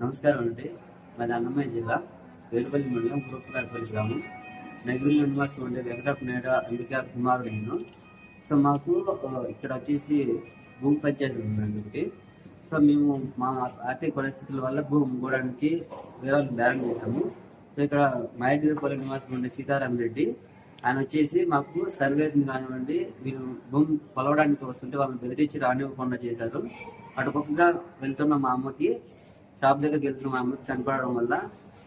నమస్కారం అండి. మాది అన్నమయ్య జిల్లా వేలుపల్లి మండలం కురుపుకారపల్లి గ్రామం. నైగురిలో నివాసం ఉండే వెంకటప్ప నాయుడు అంబికా కుమారుడు నేను. సో మాకు ఇక్కడ వచ్చేసి భూమి పంచాయతీ ఉందండి ఒకటి. సో మేము మా ఆర్థిక పరిస్థితుల వల్ల భూమి అమ్ముకోవడానికి వేరే బేరం చేశాము. సో ఇక్కడ మాయగిరిపల్లి నివాసం ఉండే సీతారాం రెడ్డి ఆయన వచ్చేసి మాకు సర్వేని కానివ్వండి వీళ్ళు భూమి కొలవడానికి వస్తుంటే వాళ్ళని బెదిరించి రానివ్వకుండా చేశారు. అటుపక్కగా వెళ్తున్న మా అమ్మకి షాప్ దగ్గరికి వెళ్తున్న మా అమ్మకి కనపడడం వల్ల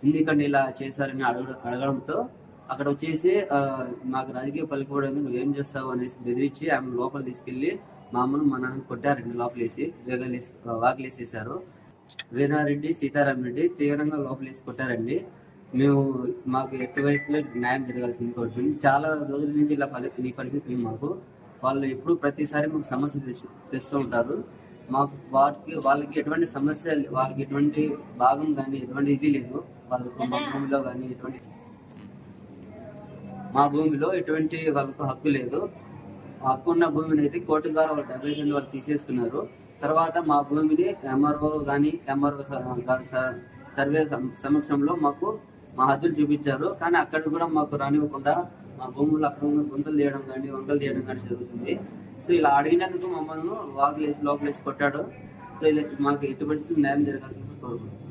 ఎందుకంటే ఇలా చేశారని అడగ అడగడంతో అక్కడ వచ్చేసి మాకు రాజకీయ పలికిపోవడానికి నువ్వేం ఏం చేస్తావు అనేసి బెదిరించి ఆమె లోపల తీసుకెళ్ళి మా అమ్మను మా నాన్న కొట్టారండి లోపలేసి వేగలేసి వాకిలేసేసారు వీరారెడ్డి సీతారాం రెడ్డి తీవ్రంగా లోపలేసి కొట్టారండి. మేము మాకు ఎట్టి వయసులో న్యాయం జరగాల్సింది కోరుతుంది. చాలా రోజుల నుంచి ఇలా ఈ పరిస్థితి మాకు. వాళ్ళు ఎప్పుడు ప్రతిసారి మాకు సమస్య తెస్తూ ఉంటారు. మాకు వాటికి వాళ్ళకి ఎటువంటి సమస్య వాళ్ళకి ఎటువంటి భాగం కానీ ఎటువంటి ఇది లేదు. వాళ్ళకు మా భూమిలో కానీ ఎటువంటి మా భూమిలో ఎటువంటి వాళ్ళకు హక్కు లేదు. ఆ హక్కు ఉన్న భూమిని అయితే కోర్టు ద్వారా వాళ్ళు డెబ్బై రెండు వాళ్ళు తీసేసుకున్నారు. తర్వాత మా భూమిని ఎంఆర్ఓ కానీ ఎంఆర్ఓ సర్వే సమ- సమక్షంలో మాకు మా హద్దులు చూపించారు. కానీ అక్కడ కూడా మాకు రానివ్వకుండా మా భూములు అక్కడ ఉన్న గుంతలు తీయడం కానీ వంకలు తీయడం కానీ జరుగుతుంది. సో ఇలా అడిగినందుకు మమ్మల్ని వాకులేసి లోపలేసి కొట్టాడు. సో ఇలా మాకు ఎటువంటి న్యాయం జరగాల్సింది కోరుకుంటున్నాం.